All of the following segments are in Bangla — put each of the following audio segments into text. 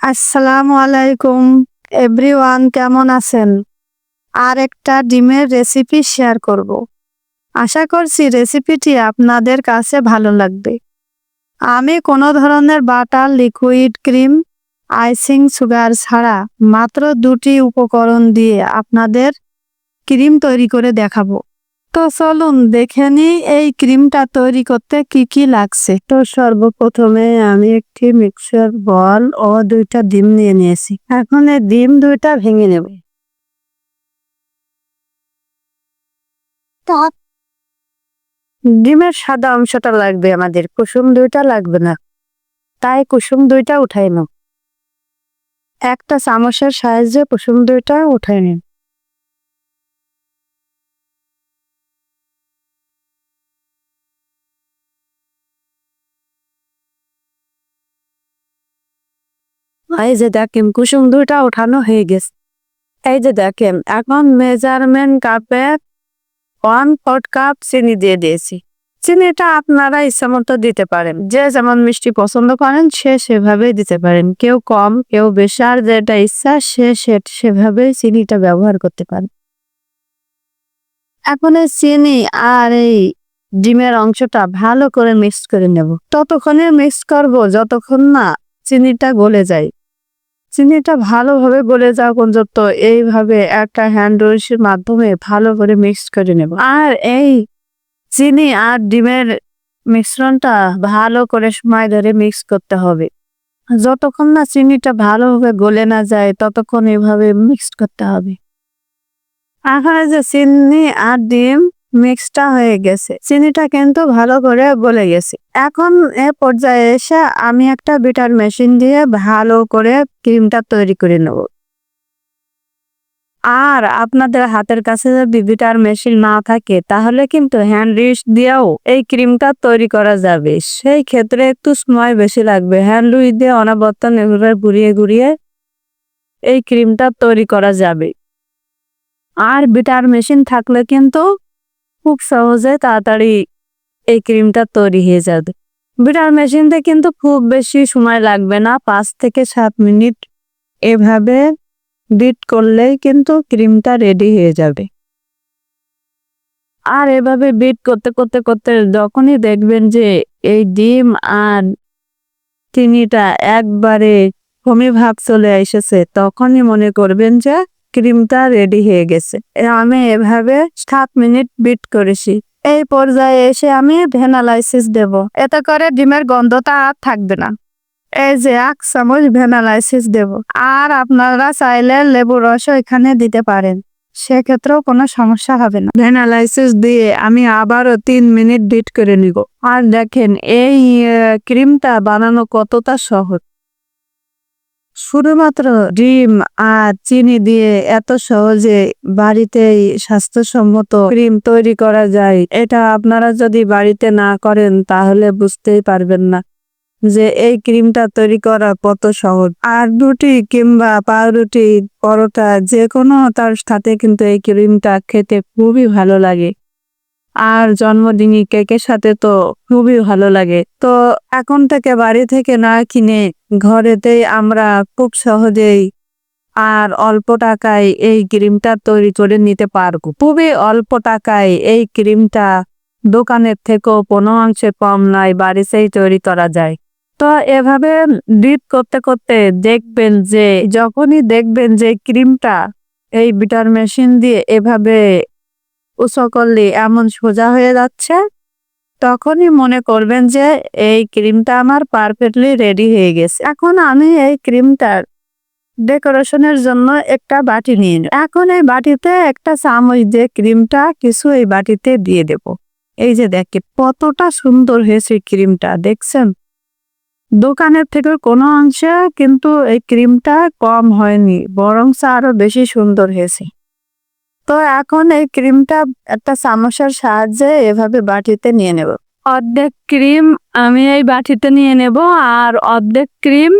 আসসালামু আলাইকুম, এভরিওয়ান কেমন আছেন? আর একটা ডিমের রেসিপি শেয়ার করব। আশা করছি রেসিপিটি আপনাদের কাছে ভালো লাগবে। আমি কোনো ধরনের butter, liquid, cream, icing sugar ছাড়া মাত্র দুটি উপকরণ দিয়ে আপনাদের ক্রিম তৈরি করে দেখাবো। তো চলুন দেখে নিই এই ক্রিমটা তৈরি করতে কি কি লাগছে। তো সর্বপ্রথমে আমি একটি মিক্সার বল ও দুইটা ডিম নিয়ে নিয়েছি। এখন এই ডিম দুইটা ভেঙে নেব। ডিমের সাদা অংশটা লাগবে আমাদের কুসুম দুইটা লাগবে না। তাই কুসুম দুইটা উঠাই নাও একটা চামচের সাহায্যে কুসুম দুইটা উঠাই নিন এই যে দেখেন, কুসুম দুইটা ওঠানো হয়ে গেছে। এই যে দেখেন, এখন মেজারমেন্ট কাপে ওয়ান ফোর্থ কাপ চিনি দিয়ে দিয়েছি। চিনিটা আপনারা ইচ্ছা মতো দিতে পারেন। যে যেমন মিষ্টি পছন্দ করেন, সে সেভাবেই দিতে পারেন। কেউ কম, কেউ বেশি, আর যেটা ইচ্ছা, সে সে- সেভাবেই চিনিটা ব্যবহার করতে পারে। এখন এই চিনি আর এই ডিমের অংশটা ভালো করে মিক্স করে নেব। ততক্ষণে মিক্স করব, যতক্ষণ না চিনিটা গলে যায়। চিনিটা ভালোভাবে গলে যাওয়া পর্যন্ত এইভাবে একটা হ্যান্ড ওয়াশের মাধ্যমে ভালো করে মিক্স করে নেব। আর এই চিনি আর ডিমের মিশ্রণটা ভালো করে সময় ধরে মিক্স করতে হবে। যতক্ষণ না চিনিটা ভালোভাবে গলে না যায়, ততক্ষণ এভাবে মিক্স করতে হবে। এখন যে চিনি আর ডিম মিক্সটা হয়ে গেছে। চিনিটা কিন্তু ভালো করে গলে গেছে। এখন এ পর্যায়ে এসে আমি একটা বিটার মেশিন দিয়ে ভালো করে ক্রিমটা তৈরি করে নেব। আর আপনাদের হাতের কাছে যদি বিটার মেশিন না থাকে, তাহলে কিন্তু হ্যান্ড রিস্ট দিয়েও এই ক্রিমটা তৈরি করা যাবে। সেই ক্ষেত্রে একটু সময় বেশি লাগবে। হ্যান্ড লুই দিয়ে অনাবর্তন এভাবে ঘুরিয়ে ঘুরিয়ে এই ক্রিমটা তৈরি করা যাবে। আর বিটার মেশিন থাকলে কিন্তু খুব সহজে তাড়াতাড়ি এই ক্রিমটা তৈরি হয়ে যাবে। বিটার মেশিনতে কিন্তু খুব বেশি সময় লাগবে না, পাঁচ থেকে সাত মিনিট এভাবে বিট করলেই কিন্তু ক্রিমটা রেডি হয়ে যাবে। আর এভাবে বিট করতে করতে করতে যখনই দেখবেন যে এই ডিম আর চিনিটা একবারে কমে ভাব চলে এসেছে, তখনই মনে করবেন যে ক্রিমটা রেডি হয়ে গেছে। আমি এভাবে সাত মিনিট বিট করেছি। এই পর্যায়ে এসে আমি ভেনালাইসিস দেব। এতে করে ডিমের গন্ধটা আর থাকবে না। এই যে এক চামচ ভেনালাইসিস দেব। আর আপনারা চাইলে লেবু রসও এখানে দিতে পারেন। সেক্ষেত্রেও কোনো সমস্যা হবে না। ভেনালাইসিস দিয়ে আমি আবারও তিন মিনিট বিট করে নিব। আর দেখেন, এই ক্রিমটা বানানো কতটা সহজ। শুধুমাত্র ডিম আর চিনি দিয়ে এত সহজে বাড়িতেই স্বাস্থ্যসম্মত ক্রিম তৈরি করা যায়, এটা আপনারা যদি বাড়িতে না করেন তাহলে বুঝতেই পারবেন না যে এই ক্রিমটা তৈরি করা কত সহজ। আর রুটি কিংবা পাউরুটি, পরোটা যে কোনো তার সাথে কিন্তু এই ক্রিমটা খেতে খুবই ভালো লাগে। আর জন্মদিনই কেকের সাথে তো খুবই ভালো লাগে। তো এখন থেকে বাড়ি থেকে না কিনে ঘরেতেই আমরা খুব সহজেই আর অল্প টাকায় এই ক্রিমটা তৈরি করে নিতে পারব। খুবই অল্প টাকায় এই ক্রিমটা দোকানের থেকেও কোনো অংশে কম নয়, বাড়িতেই তৈরি করা যায়। তো এভাবে ডিপ করতে করতে দেখবেন যে, যখনই দেখবেন যে ক্রিমটা এই বিটার মেশিন দিয়ে এভাবে উঁচু করলে এমন সোজা হয়ে যাচ্ছে তখনই মনে করবেন যে এই ক্রিমটা আমার পারফেক্টলি রেডি হয়ে গেছে। এখন আমি এই ক্রিমটার ডেকোরেশনের জন্য একটা বাটি নিয়ে নেব। এখন এই বাটিতে একটা চামচ দিয়ে ক্রিমটা কিছু এই বাটিতে দিয়ে দেব। এই যে দেখে কতটা সুন্দর হয়েছে ক্রিমটা, দেখছেন? দোকানের থেকে কোনো অংশে কিন্তু এই ক্রিমটা কম হয়নি বরং আরও বেশি সুন্দর হয়েছে। তো এখন এই ক্রিমটা একটা চামচের সাহায্যে এভাবে বাটিতে নিয়ে নেব। অর্ধেক ক্রিম আমি এই বাটিতে নিয়ে নেব আর অর্ধেক ক্রিম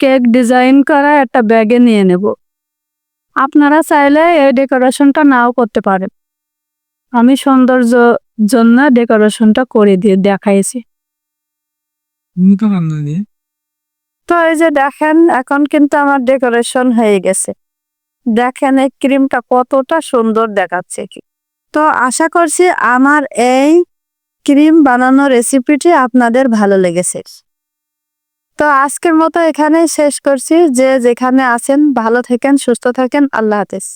কেক ডিজাইন করা একটা ব্যাগে নিয়ে নেব। আপনারা চাইলে এই ডেকোরেশনটা নাও করতে পারেন। আমি সৌন্দর্য জন্য ডেকোরেশনটা করে দিয়ে দেখাইছি। তো এই যে দেখেন এখন কিন্তু আমার ডেকোরেশন হয়ে গেছে। দেখেন এই ক্রিমটা কতটা সুন্দর দেখাচ্ছে কি। তো আশা করছি আমার এই ক্রিম বানানোর রেসিপিটি আপনাদের ভালো লেগেছে। তো আজকের মতো এখানেই শেষ করছি। যে যেখানে আছেন, ভালো থাকেন, সুস্থ থাকেন, আল্লাহ হাফেজ।